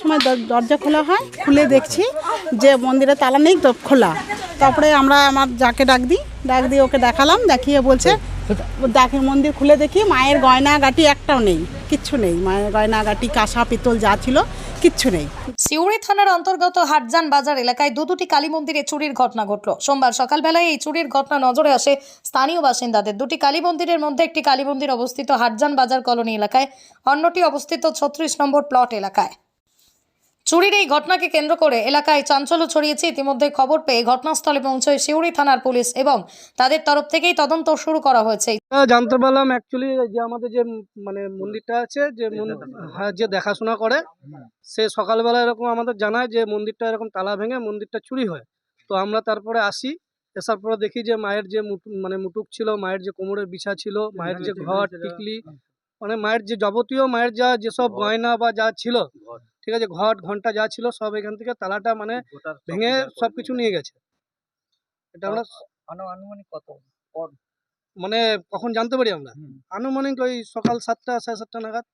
সময় দর- দরজা খোলা হয়, খুলে দেখছি যে মন্দিরে তালা নেই খোলা। তারপরে আমরা আমার যাকে ডাক দিই, ডাক দিয়ে ওকে দেখালাম, দেখিয়ে বলছে ডাকে মন্দির খুলে দেখি, মায়ের গয়না গাটি একটাও নেই, কিচ্ছু নেই। মায়ের গয়না গাটি কাঁসা, পিতল যা ছিল, কিচ্ছু নেই। সিউড়ি থানার অন্তর্গত হাটজান বাজার এলাকায় দু দুটি কালী মন্দিরে চুরির ঘটনা ঘটল। সোমবার সকালবেলায় এই চুরির ঘটনা নজরে আসে স্থানীয় বাসিন্দাদের। দুটি কালী মন্দিরের মধ্যে একটি কালী মন্দির অবস্থিত হাটজান বাজার কলোনি এলাকায়, অন্যটি অবস্থিত ছত্রিশ নম্বর প্লট এলাকায়। চুরির এই ঘটনাকে কেন্দ্র করে এলাকায় চাঞ্চল্য ছড়িয়েছে। ইতিমধ্যে খবর পেয়ে ঘটনাস্থলে পৌঁছয় সিউড়ি থানার পুলিশ এবং তাদের তরফ থেকেই তদন্ত শুরু করা হয়েছে। জানতে পারলাম অ্যাকচুয়ালি যে আমাদের যে মানে মন্দিরটা আছে যে হ্যাঁ, যে দেখাশোনা করে সে সকালবেলা এরকম আমাদের জানায় যে মন্দিরটা এরকম তালা ভেঙে মন্দিরটা চুরি হয়। তো আমরা তারপরে আসি এসার পরে দেখি যে মায়ের যে মানে মুটুক ছিল মায়ের যে কোমরের বিছা ছিল মায়ের যে ঘর টিকলি মানে মায়ের যে যাবতীয় মায়ের যা যেসব গয়না বা যা ছিল ঠিক আছে ঘট ঘণ্টা যা ছিল সব এখান থেকে তালাটা মানে ভেঙে সব কিছু নিয়ে গেছে। এটা আমরা আনুমানিক কত? মানে কখন জানতে পারি আমরা? আনুমানিক ওই সকাল সাতটা সাড়ে সাতটা নাগাদ।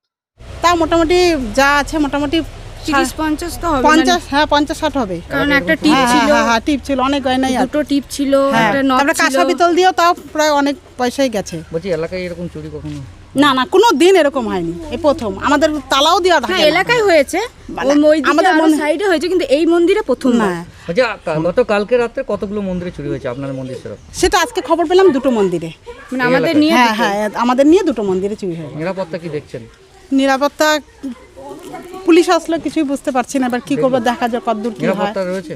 তা মোটামুটি যা আছে মোটামুটি তিরিশ পঞ্চাশ তো হবে পঞ্চাশ হ্যাঁ পঞ্চাশ ষাট হবে। মানে- কারণ একটা টিপ হ্যাঁ, ছিল। হ্যাঁ হ্যাঁ টিপ ছিল অনেক গয়নাই আছে। দুটো টিপ ছিল হ্যাঁ একটা নট ছিল। কাঁসা পিতল দিয়েও তাও প্রায় অনেক পয়সাই গেছে। বলছি এলাকায় এরকম চুরি কখনো? না না কোনো দিন এরকম হয়নি এই প্রথম। আমাদের তালাও দেওয়া থাকে হ্যাঁ এলাকায় হয়েছে। মানে ওই আমাদের আমাদের সাইডে হয়েছে কিন্তু এই মন্দিরে প্রথম না। না। বলছি আ- কা- গত কালকে রাত্রে কতগুলো মন্দিরে চুরি হয়েছে আপনার মন্দির সেটা আজকে খবর পেলাম দুটো মন্দিরে। মানে আমাদের নিয়ে হ্যাঁ হ্যাঁ আমাদের নিয়ে দুটো মন্দিরে চুরি নিরাপত্তা কি দেখছেন? নিরাপত্তা পুলিশ আসলে কিছুই বুঝতে পারছি না এবার কি করব দেখা যাক কতদূর কি হয়। নিরাপত্তা রয়েছে?